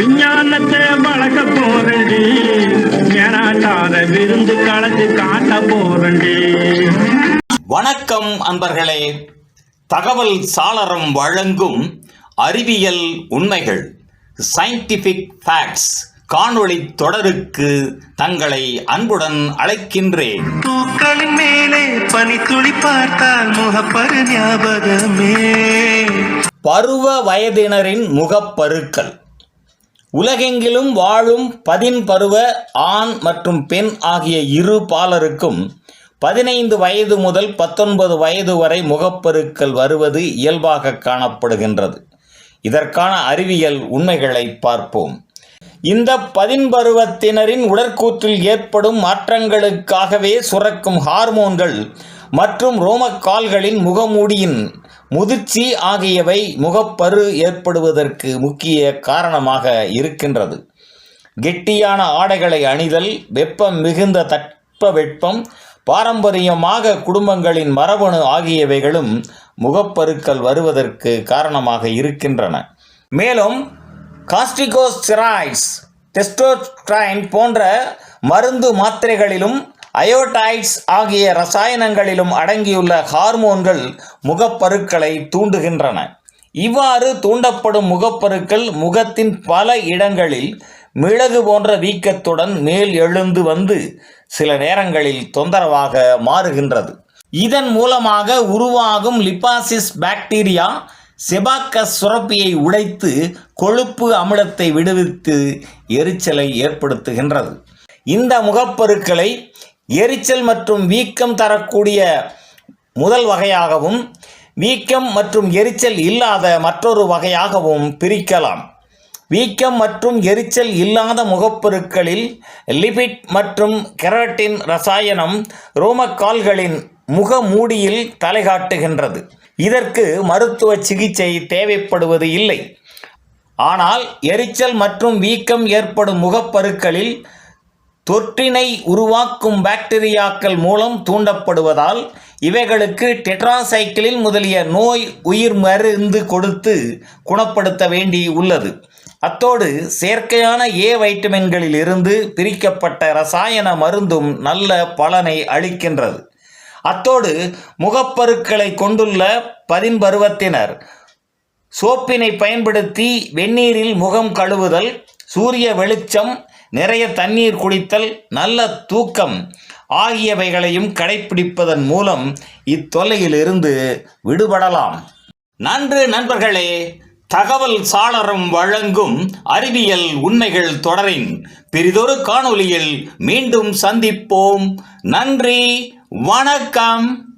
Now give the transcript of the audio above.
விஞ்ஞானத்தை வளர்க்க போறண்டி ஏனாட்டாத விருந்து கலந்து காட்ட போறண்டி வணக்கம் அன்பர்களே. தகவல் சாளரம் வழங்கும் அறிவியல் உண்மைகள் சயின்டிஃபிக் ஃபேக்ட்ஸ் காணொளி தொடருக்கு தங்களை அன்புடன் அழைக்கின்றேன். பூக்களின் மேலே பனித்துளி பார்த்தால் முகப்பரு ஞாபகமே. பருவ வயதினரின் முகப்பருக்கள். உலகெங்கிலும் வாழும் பதின்பருவ ஆண் மற்றும் பெண் ஆகிய இரு பாலருக்கும் பதினைந்து வயது முதல் பத்தொன்பது வயது வரை முகப்பருக்கள் வருவது இயல்பாக காணப்படுகின்றது. இதற்கான அறிவியல் உண்மைகளை பார்ப்போம். இந்த பதின்பருவத்தினரின் உடற்கூற்றில் ஏற்படும் மாற்றங்களுக்காகவே சுரக்கும் ஹார்மோன்கள் மற்றும் ரோமக்கால்களின் முகமூடியின் முதிர்ச்சி ஆகியவை முகப்பரு ஏற்படுவதற்கு முக்கிய காரணமாக இருக்கின்றது. கெட்டியான ஆடைகளை அணிதல் வெப்பம் மிகுந்த தட்பவெப்பம் பாரம்பரியமாக குடும்பங்களின் மரபணு ஆகியவைகளும் முகப்பருக்கள் வருவதற்கு காரணமாக இருக்கின்றன. மேலும் காஸ்டிகோஸ்டிராய்ட்ஸ் டெஸ்டோஸ்ட்ரைன் போன்ற மருந்து மாத்திரைகளிலும் அயோடைட்ஸ் ஆகிய ரசாயனங்களிலும் அடங்கியுள்ள ஹார்மோன்கள் முகப்பருக்களை தூண்டுகின்றன. இவ்வாறு தூண்டப்படும் முகப்பருக்கள் முகத்தின் பல இடங்களில் மிளகு போன்ற வீக்கத்துடன் மேல் எழுந்து வந்து சில நேரங்களில் தொந்தரவாக மாறுகின்றது. இதன் மூலமாக உருவாகும் லிபாசிஸ் பாக்டீரியா செபாக்கஸ் சுரப்பியை உடைத்து கொழுப்பு அமிலத்தை விடுவித்து எரிச்சலை ஏற்படுத்துகின்றது. இந்த முகப்பருக்களை எரிச்சல் மற்றும் வீக்கம் தரக்கூடிய முதல் வகையாகவும் வீக்கம் மற்றும் எரிச்சல் இல்லாத மற்றொரு வகையாகவும் பிரிக்கலாம். வீக்கம் மற்றும் எரிச்சல் இல்லாத முகப்பருக்களில் லிபிட் மற்றும் கெரட்டின் ரசாயனம் ரோமக்கால்களின் முகமூடியில் தலைகாட்டுகின்றது. இதற்கு மருத்துவ சிகிச்சை தேவைப்படுவது இல்லை. ஆனால் எரிச்சல் மற்றும் வீக்கம் ஏற்படும் முகப்பருக்களில் தொற்றினை உருவாக்கும் பாக்டீரியாக்கள் மூலம் தூண்டப்படுவதால் இவைகளுக்கு டெட்ராசைக்கிளின் முதலிய நோய் உயிர் மருந்து கொடுத்து குணப்படுத்த வேண்டி உள்ளது. அத்தோடு செயற்கையான ஏ வைட்டமின்களில் இருந்து பிரிக்கப்பட்ட ரசாயன மருந்தும் நல்ல பலனை அளிக்கின்றது. அத்தோடு முகப்பருக்களை கொண்டுள்ள பதின்பருவத்தினர் சோப்பினை பயன்படுத்தி வெந்நீரில் முகம் கழுவுதல் சூரிய வெளிச்சம் நிறைய தண்ணீர் குடித்தல் நல்ல தூக்கம் ஆகியவைகளையும் கடைப்பிடிப்பதன் மூலம் இத்தொல்லையிலிருந்து விடுபடலாம். நன்று நண்பர்களே தகவல் சாளரம் வழங்கும் அறிவியல் உண்மைகள் தொடரின் பெரிதொரு காணொளியில் மீண்டும் சந்திப்போம். நன்றி வணக்கம்.